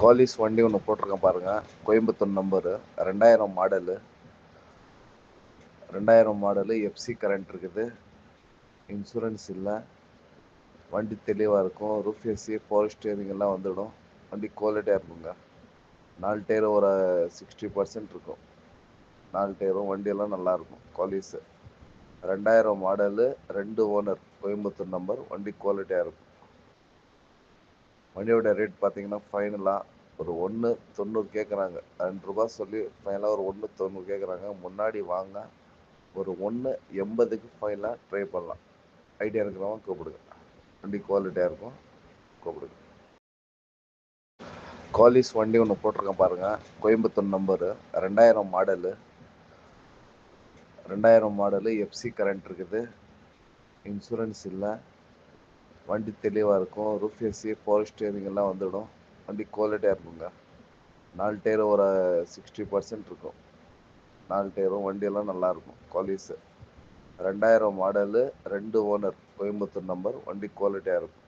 Kallis வண்டி ஒன்று போட்டிருக்கேன் பாருங்கள் கோயம்புத்தூர் நம்பரு ரெண்டாயிரம் மாடலு ரெண்டாயிரம் மாடலு எஃப்சி கரண்ட் இருக்குது. இன்சூரன்ஸ் இல்லை. வண்டி தெளிவாக இருக்கும். ரூஃப் ஏசி பவர் ஸ்டியரிங் எல்லாம் வந்துடும். வண்டி குவாலிட்டியாக இருக்குங்க. நாலு டயர் ஒரு சிக்ஸ்டி பர்சன்ட் இருக்கும். நாலு டயரும் வண்டியெல்லாம் நல்லாயிருக்கும் காலிஸு ரெண்டாயிரம் மாடலு ரெண்டு ஓனர் கோயம்புத்தூர் நம்பர் வண்டி குவாலிட்டியாக இருக்கும். வண்டியோட ரேட் பார்த்தீங்கன்னா ஃபைனலாக ஒரு ஒன்று தொண்ணூறு கேட்குறாங்க ரெண்டு ரூபா சொல்லி ஃபைனலாக ஒரு ஒன்று தொண்ணூறு கேட்குறாங்க முன்னாடி வாங்க ஒரு ஒன்று எண்பதுக்கு ஃபைனலாக ட்ரை பண்ணலாம். ஐடியா இருக்கிறவங்க கூப்பிடுங்க. வண்டி குவாலிட்டியாக இருக்கும் கூப்பிடுங்க. காலிஸ் வண்டி ஒன்று போட்டிருக்கேன் பாருங்கள் கோயம்புத்தூர் நம்பரு ரெண்டாயிரம் மாடலு ரெண்டாயிரம் மாடலு எஃப்சி கரண்ட் இருக்குது. இன்சூரன்ஸ் இல்லை. வண்டி தெளிவாக இருக்கும். ரூஃப் ஏசி பவர் ஸ்டியரிங் எல்லாம் வந்துடும். வண்டி குவாலிட்டியாக இருக்குங்க. நாலு டயர் ஒரு சிக்ஸ்டி பர்சன்ட் இருக்கும். நாலு டயரும் வண்டியெல்லாம் நல்லாயிருக்கும் குவாலிஸு ரெண்டாயிரம் மாடலு ரெண்டு ஓனர் கோயம்புத்தூர் நம்பர் வண்டி குவாலிட்டியாக இருக்கும்.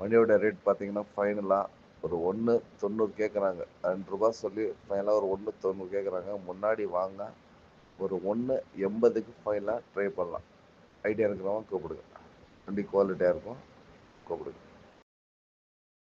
வண்டியோட ரேட் பார்த்தீங்கன்னா ஃபைனலாக ஒரு ஒன்று தொண்ணூறு கேட்குறாங்க ரெண்டு ரூபா சொல்லி ஃபைனலாக ஒரு ஒன்று தொண்ணூறு கேட்குறாங்க முன்னாடி வாங்க ஒரு ஒன்று எண்பதுக்கு ஃபைனலாக ட்ரை பண்ணலாம். ஐடியா இருக்கிறவங்க கூப்பிடுங்க. வண்டி குவாலிட்டியாக இருக்கும். கூப்பிடுங்க.